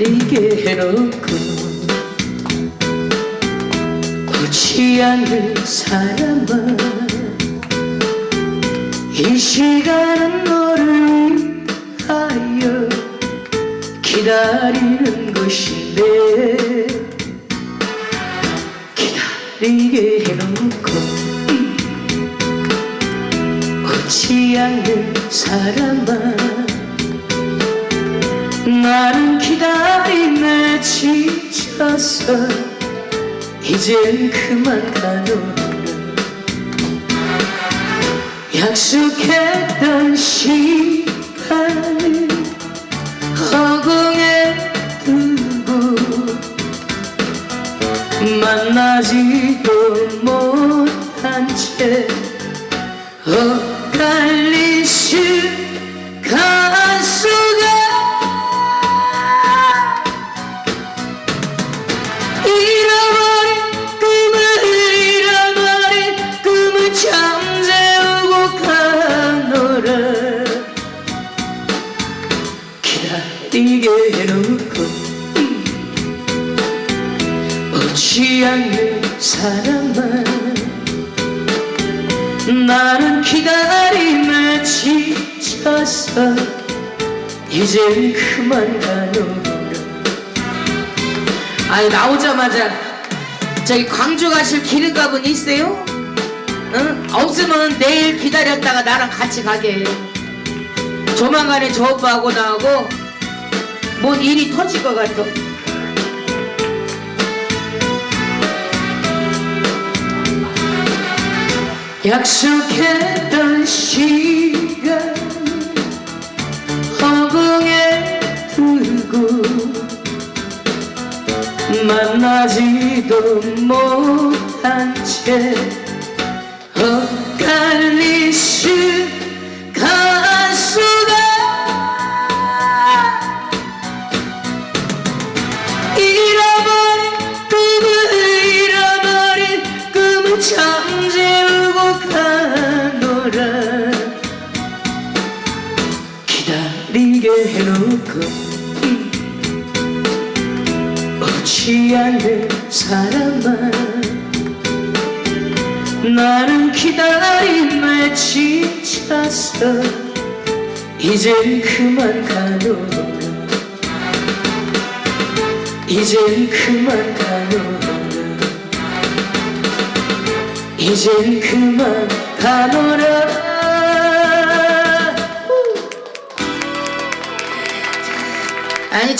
해놓고 오지 않는 사람아 이 시간은 너를 위하여 기다리는 것인데 기다리게 해놓고 오지 않는 사람아 나는 기다림에 지쳐서 이젠 그만 가노라 약속했던 시간을 허공에 두고 만나지도 못한 채 엇갈 않는 사람아 나는 기다림에 지쳐서 이젠 그만 가노라 아니 나오자마자 저기 광주 가실 기름값은 있어요? 응? 없으면 내일 기다렸다가 나랑 같이 가게 조만간에 저 오빠하고 나하고 뭔 일이 터질 것 같아 약속했던 시간 허공에 두고 만나지도 못한 채 리게 해놓고 오지 않는 사람아? 나는 기다림에 지쳐서 이젠 그만 가노라 이젠 그만 가노라 이젠 그만 가노라 아니